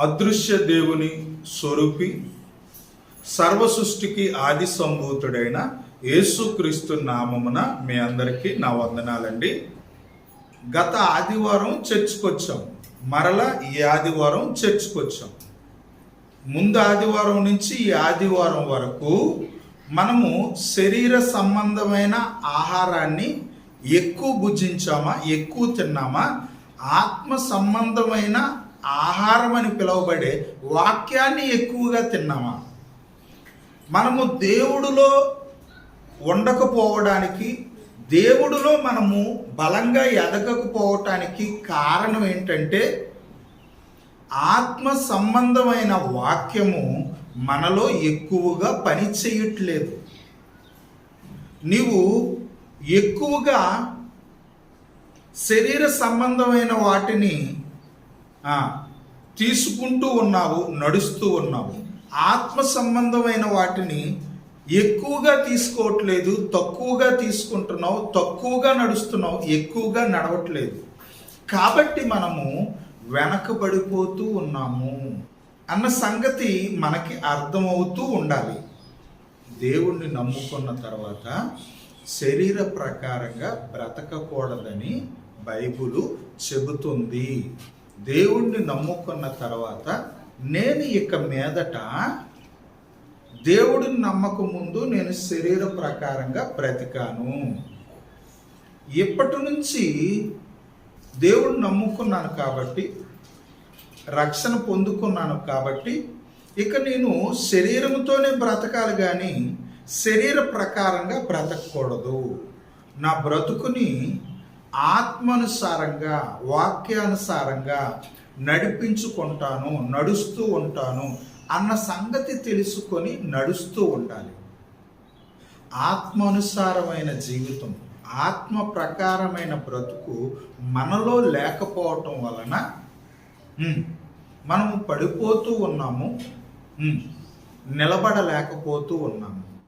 అదృశ్య దేవుని స్వరూపి సర్వ సృష్టికి ఆది సంభూతుడైన యేసుక్రీస్తు నామమున మీ అందరికీ నా వందనాలండి. గత ఆదివారం చర్చకొచ్చాం. మరల ఈ ఆదివారం చర్చకొచ్చాం. ముందు ఆదివారం నుంచి ఈ ఆదివారం వరకు మనము శరీర సంబంధమైన ఆహారాన్ని ఎక్కువ భుజించామా ఎక్కువ తిన్నామా ఆత్మ సంబంధమైన ఆహారం అని పిలువబడే వాక్యాన్ని ఎక్కువగా తిన్నామా? మనము దేవుడిలో ఉండకపోవడానికి దేవుడిలో మనము బలంగా ఎదగకపోవటానికి కారణం ఏంటంటే ఆత్మ సంబంధమైన వాక్యము మనలో ఎక్కువగా పని చేయట్లేదు. నీవు ఎక్కువగా శరీర సంబంధమైన వాటిని తీసుకుంటూ ఉన్నావు నడుస్తూ ఉన్నావు. ఆత్మ సంబంధమైన వాటిని ఎక్కువగా తీసుకోవట్లేదు తక్కువగా తీసుకుంటున్నావు తక్కువగా నడుస్తున్నావు ఎక్కువగా నడవట్లేదు. కాబట్టి మనము వెనకబడిపోతూ ఉన్నాము అన్న సంగతి మనకి అర్థమవుతూ ఉండాలి. దేవుణ్ణి నమ్ముకున్న తర్వాత శరీర ప్రకారంగా బ్రతకకూడదని బైబులు చెబుతుంది. దేవుణ్ణి నమ్ముకున్న తర్వాత నేను ఇక మీదట దేవుడిని నమ్మక ముందు నేను శరీర ప్రకారంగా బ్రతికాను. ఇప్పటి నుంచి దేవుడిని నమ్ముకున్నాను కాబట్టి రక్షణ పొందుకున్నాను కాబట్టి ఇక నేను శరీరంతోనే బ్రతకాలి కానీ శరీర ప్రకారంగా బ్రతకూడదు నా బ్రతుకుని ఆత్మానుసారంగా వాక్యానుసారంగా నడిపించుకుంటాను నడుస్తూ ఉంటాను అన్న సంగతి తెలుసుకొని నడుస్తూ ఉండాలి. ఆత్మానుసారమైన జీవితం ఆత్మ ప్రకారమైన బ్రతుకు మనలో లేకపోవటం వలన మనము పడిపోతూ ఉన్నాము నిలబడలేకపోతూ ఉన్నాము.